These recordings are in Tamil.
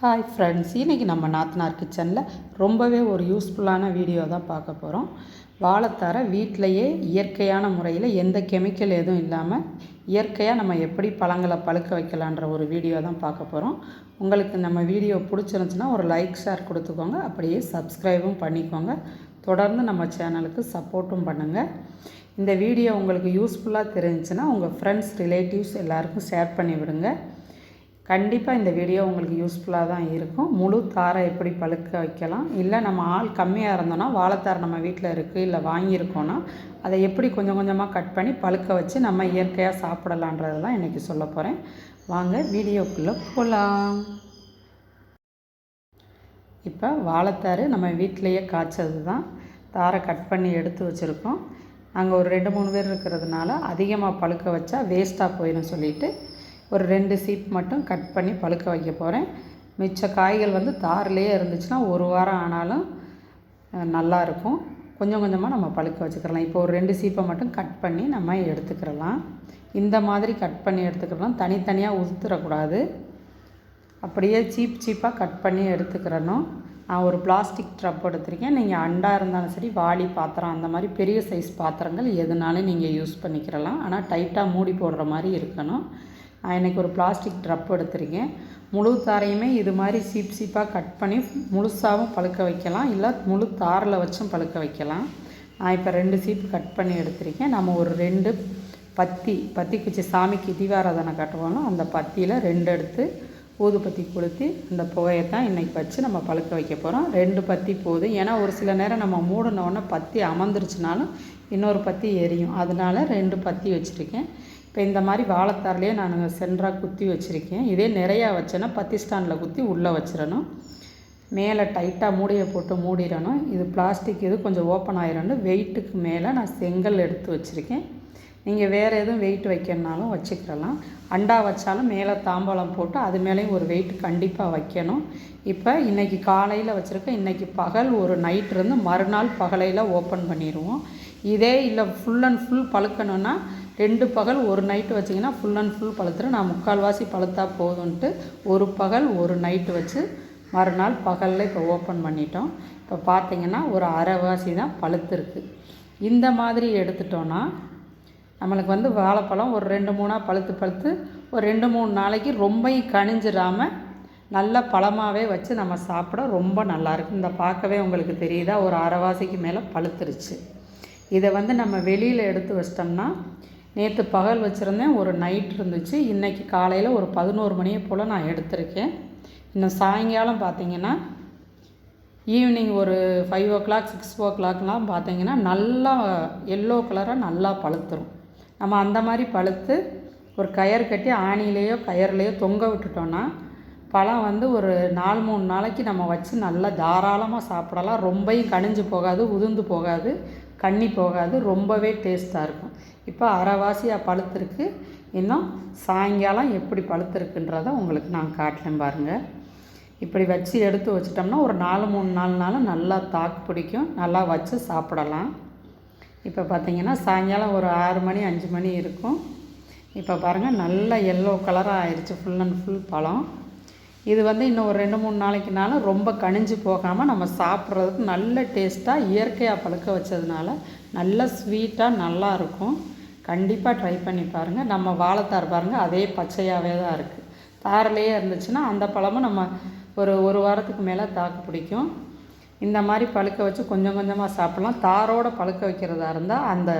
ஹாய் ஃப்ரெண்ட்ஸ் இன்றைக்கி நம்ம நாத்தனார் கிச்சனில் ரொம்பவே ஒரு யூஸ்ஃபுல்லான வீடியோ தான் பார்க்க போகிறோம் வாழைத்தாரை வீட்டிலையே இயற்கையான முறையில் எந்த கெமிக்கல் எதுவும் இல்லாமல் இயற்கையாக நம்ம எப்படி பழங்களை பழுக்க வைக்கலான்ற ஒரு வீடியோ தான் பார்க்க போகிறோம் உங்களுக்கு நம்ம வீடியோ பிடிச்சிருந்துச்சுன்னா ஒரு லைக் ஷேர் கொடுத்துக்கோங்க. அப்படியே சப்ஸ்கிரைபும் பண்ணிக்கோங்க. தொடர்ந்து நம்ம சேனலுக்கு சப்போர்ட்டும் பண்ணுங்கள் இந்த வீடியோ உங்களுக்கு யூஸ்ஃபுல்லாக தெரிஞ்சுன்னா உங்கள் ஃப்ரெண்ட்ஸ் ரிலேட்டிவ்ஸ் எல்லாருக்கும் ஷேர் பண்ணி விடுங்க கண்டிப்பாக இந்த வீடியோ உங்களுக்கு யூஸ்ஃபுல்லாக தான் இருக்கும். முழு தாரை எப்படி பழுக்க வைக்கலாம்? இல்லை நம்ம ஆள் கம்மியாக இருந்தோன்னா வாழைத்தார் நம்ம வீட்டில் இருக்குது இல்லை வாங்கியிருக்கோன்னா அதை எப்படி கொஞ்சம் கொஞ்சமாக கட் பண்ணி பழுக்க வச்சு நம்ம இயற்கையாக சாப்பிடலான்றது தான் இன்றைக்கி சொல்ல போகிறேன் வாங்க வீடியோக்குள்ளே போகலாம் இப்போ வாழைத்தார் நம்ம வீட்டிலையே காய்ச்சது தான் தாரை கட் பண்ணி எடுத்து வச்சுருக்கோம். நாங்கள் ஒரு ரெண்டு மூணு பேர் இருக்கிறதுனால அதிகமாக பழுக்க வச்சா வேஸ்ட்டாக போயிடும் சொல்லிவிட்டு ஒரு ரெண்டு சீப் மட்டும் கட் பண்ணி பழுக்க வைக்க போகிறேன் மிச்ச காய்கள் வந்து தார்லேயே இருந்துச்சுன்னா ஒரு வாரம் ஆனாலும் நல்லா இருக்கும். கொஞ்சம் கொஞ்சமாக நம்ம பழுக்க வச்சுக்கிறலாம் இப்போ ஒரு ரெண்டு சீப்பை மட்டும் கட் பண்ணி நம்ம எடுத்துக்கிறலாம். இந்த மாதிரி கட் பண்ணி எடுத்துக்கிறலாம். தனித்தனியாக உதுத்துறக்கூடாது அப்படியே சீப் சீப்பாக கட் பண்ணி எடுத்துக்கிறணும். நான் ஒரு பிளாஸ்டிக் ட்ரப் எடுத்திருக்கேன். நீங்கள் அண்டா இருந்தாலும் சரி வாளி பாத்திரம் அந்த மாதிரி பெரிய சைஸ் பாத்திரங்கள் எதுனாலும் நீங்கள் யூஸ் பண்ணிக்கிறலாம். ஆனால் டைட்டாக மூடி போடுற மாதிரி இருக்கணும். நான் இன்றைக்கி ஒரு பிளாஸ்டிக் ட்ரப் எடுத்திருக்கேன். முழு தாரையுமே இது மாதிரி சீப் சீப்பாக கட் பண்ணி முழுசாகவும் பழுக்க வைக்கலாம். இல்லை முழு தாரில் வச்சும் பழுக்க வைக்கலாம். நான் இப்போ ரெண்டு சீப்பு கட் பண்ணி எடுத்திருக்கேன். நம்ம ஒரு ரெண்டு பத்தி பத்தி குச்சி சாமிக்கு தீபாராதனை கட்டுவோம் அந்த பத்தியில் ரெண்டு எடுத்து ஊதுபத்தி கொளுத்தி அந்த புகையை தான் இன்றைக்கி வச்சு நம்ம பழுக்க வைக்க போகிறோம் ரெண்டு பத்தி போதும். ஏன்னா ஒரு சில நேரம் நம்ம மூடினோடனே பத்தி அமர்ந்துருச்சுனாலும் இன்னொரு பத்தி எரியும். அதனால் ரெண்டு பத்தி வச்சுருக்கேன். இப்போ இந்த மாதிரி வாழைத்தார்லேயே நான் சென்டராக குத்தி வச்சுருக்கேன். இதே நிறையா வச்சேன்னா பத்தி ஸ்டாண்டில் குத்தி உள்ளே வச்சிடணும். மேலே டைட்டாக மூடியை போட்டு மூடிடணும். இது பிளாஸ்டிக் இது கொஞ்சம் ஓப்பன் ஆயிரணும் வெயிட்டுக்கு மேலே நான் செங்கல் எடுத்து வச்சுருக்கேன். நீங்கள் வேறு எதுவும் வெயிட் வைக்கணுனாலும் வச்சுக்கிறலாம் அண்டா வச்சாலும் மேலே தாம்பாளம் போட்டு அது மேலேயும் ஒரு வெயிட் கண்டிப்பாக வைக்கணும். இப்போ இன்றைக்கி காலையில் வச்சுருக்கேன் இன்றைக்கி பகல் ஒரு நைட் இருந்து மறுநாள் பகலையில் ஓப்பன் பண்ணிடுவோம். இதே இல்லை ஃபுல் அண்ட் ஃபுல் பழுக்கணுன்னா ரெண்டு பகல் ஒரு நைட்டு வச்சிங்கன்னா ஃபுல் அண்ட் ஃபுல் பழுத்துரும். நான் முக்கால்வாசி பழுத்தா போதும்ன்ட்டு ஒரு பகல் ஒரு நைட்டு வச்சு மறுநாள் பகலில் இப்போ ஓப்பன் பண்ணிட்டோம். இப்போ பார்த்தீங்கன்னா ஒரு அரைவாசி தான் பழுத்துருக்கு. இந்த மாதிரி எடுத்துட்டோன்னா நம்மளுக்கு வந்து வாழைப்பழம் ஒரு ரெண்டு மூணாக பழுத்து பழுத்து ஒரு ரெண்டு மூணு நாளைக்கு ரொம்பையும் கணிஞ்சிடாமல் நல்ல பழமாகவே வச்சு நம்ம சாப்பிட ரொம்ப நல்லாயிருக்கு இந்த பார்க்கவே உங்களுக்கு தெரியுதா? ஒரு அரைவாசிக்கு மேலே பழுத்துருச்சு. இதை வந்து நம்ம வெளியில் எடுத்து வச்சிட்டோம்னா நேற்று பகல் வச்சுருந்தேன் ஒரு நைட் இருந்துச்சு. இன்றைக்கி காலையில் ஒரு பதினோரு மணியை போல் நான் எடுத்திருக்கேன். இன்னும் சாயங்காலம் பார்த்திங்கன்னா ஈவினிங் ஒரு ஃபைவ் ஓ கிளாக் சிக்ஸ் ஓ கிளாக்லாம் பார்த்திங்கன்னா நல்லா எல்லோ கலராக நல்லா பழுத்துரும். நம்ம அந்த மாதிரி பழுத்து ஒரு கயர் கட்டி ஆணிலேயோ கயர்லேயோ தொங்க விட்டுட்டோன்னா பழம் வந்து ஒரு நாலு மூணு நாளைக்கு நம்ம வச்சு நல்லா தாராளமாக சாப்பிடலாம். ரொம்பையும் கணிஞ்சு போகாது உதிர்ந்து போகாது கண்ணி போகாது ரொம்பவே டேஸ்ட்டாக இருக்கும். இப்போ அரைவாசியாக பழுத்திருக்கு. இன்னும் சாயங்காலம் எப்படி பழுத்திருக்குன்றதை உங்களுக்கு நான் காட்டுறேன் பாருங்கள் இப்படி வச்சு எடுத்து வச்சிட்டோம்னா ஒரு நாலு மூணு நாலு நாளும் நல்லா தாக்கு பிடிக்கும். நல்லா வச்சு சாப்பிடலாம். இப்போ பார்த்திங்கன்னா சாயங்காலம் ஒரு ஆறு மணி அஞ்சு மணி இருக்கும். இப்போ பாருங்கள் நல்ல எல்லோ கலராக ஆயிடுச்சு. ஃபுல் அண்ட் ஃபுல் பழம். இது வந்து இன்னும் ஒரு ரெண்டு மூணு நாளைக்குனாலும் ரொம்ப கணிஞ்சு போகாமல் நம்ம சாப்பிட்றதுக்கு நல்ல டேஸ்ட்டாக இயற்கையாக பழுக்க வச்சதுனால நல்ல ஸ்வீட்டாக நல்லா இருக்கும். கண்டிப்பாக ட்ரை பண்ணி பாருங்கள் நம்ம வாழைத்தார் பாருங்கள் அதே பச்சையாகவே தான் இருக்குது தாரிலேயே இருந்துச்சுன்னா அந்த பழமும் நம்ம ஒரு ஒரு வாரத்துக்கு மேலே தாக்கு பிடிக்கும். இந்த மாதிரி பழுக்க வச்சு கொஞ்சம் கொஞ்சமாக சாப்பிட்லாம். தாரோடு பழுக்க வைக்கிறதா இருந்தால் அந்த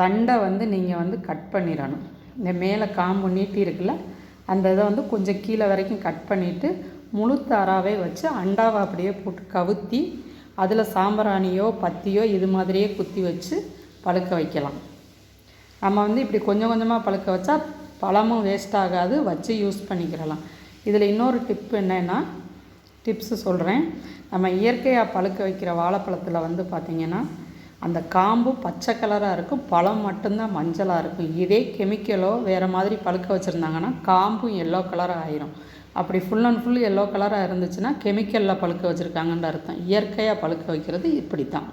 தண்டை வந்து நீங்கள் வந்து கட் பண்ணிடணும். இந்த மேலே காம்பு நீட்டி இருக்குல்ல அந்த இதை வந்து கொஞ்சம் கீழே வரைக்கும் கட் பண்ணிவிட்டு முழு தாராகவே வச்சு அண்டாவை அப்படியே போட்டு கவுத்தி அதில் சாம்பிராணியோ பத்தியோ இது மாதிரியே குத்தி வச்சு பழுக்க வைக்கலாம். நம்ம வந்து இப்படி கொஞ்சம் கொஞ்சமாக பழுக்க வச்சா பழமும் வேஸ்ட் ஆகாது வச்சு யூஸ் பண்ணிக்கிறலாம் இதில் இன்னொரு டிப் என்னென்னா டிப்ஸு சொல்கிறேன் நம்ம இயற்கையாக பழுக்க வைக்கிற வாழைப்பழத்தில் வந்து பார்த்திங்கன்னா அந்த காம்பு பச்சை கலராக இருக்கும் பழம் மட்டும்தான் மஞ்சளாக இருக்கும். இதே கெமிக்கலோ வேறு மாதிரி பழுக்க வச்சுருந்தாங்கன்னா காம்பும் எல்லோ கலராக ஆயிரும். அப்படி ஃபுல் அண்ட் ஃபுல் எல்லோ கலராக இருந்துச்சுன்னா கெமிக்கலில் பழுக்க வச்சுருக்காங்கன்ற அர்த்தம். இயற்கையாக பழுக்க வைக்கிறது இப்படி தான்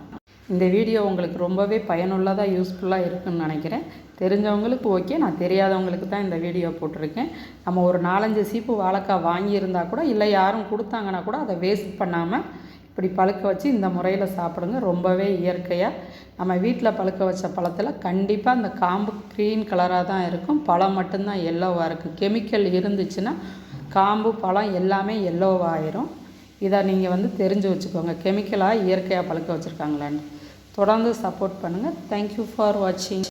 இந்த வீடியோ உங்களுக்கு ரொம்பவே பயனுள்ளதாக யூஸ்ஃபுல்லாக இருக்குன்னு நினைக்கிறேன். தெரிஞ்சவங்களுக்கு ஓகே நான் தெரியாதவங்களுக்கு தான் இந்த வீடியோ போட்டிருக்கேன். நம்ம ஒரு நாலஞ்சு சீப்பு வாழைக்காய் வாங்கியிருந்தால் கூட இல்லை யாரும் கொடுத்தாங்கன்னா கூட அதை வேஸ்ட் பண்ணாமல் இப்படி பழுக்க வச்சு இந்த முறையில் சாப்பிடுங்க. ரொம்பவே இயற்கையாக நம்ம வீட்டில் பழுக்க வச்ச பழத்தில் கண்டிப்பாக அந்த காம்பு க்ரீன் கலராக தான் இருக்கும். பழம் மட்டும்தான் எல்லோவாக இருக்கும் கெமிக்கல் இருந்துச்சுன்னா காம்பு பழம் எல்லாமே எல்லோவாயிரும் இதை நீங்கள் வந்து தெரிஞ்சு வச்சுக்கோங்க. கெமிக்கலாக இயற்கையாக பழுக்க வச்சுருக்காங்களான்னு. தொடர்ந்து சப்போர்ட் பண்ணுங்கள் தேங்க்யூ ஃபார் வாட்சிங்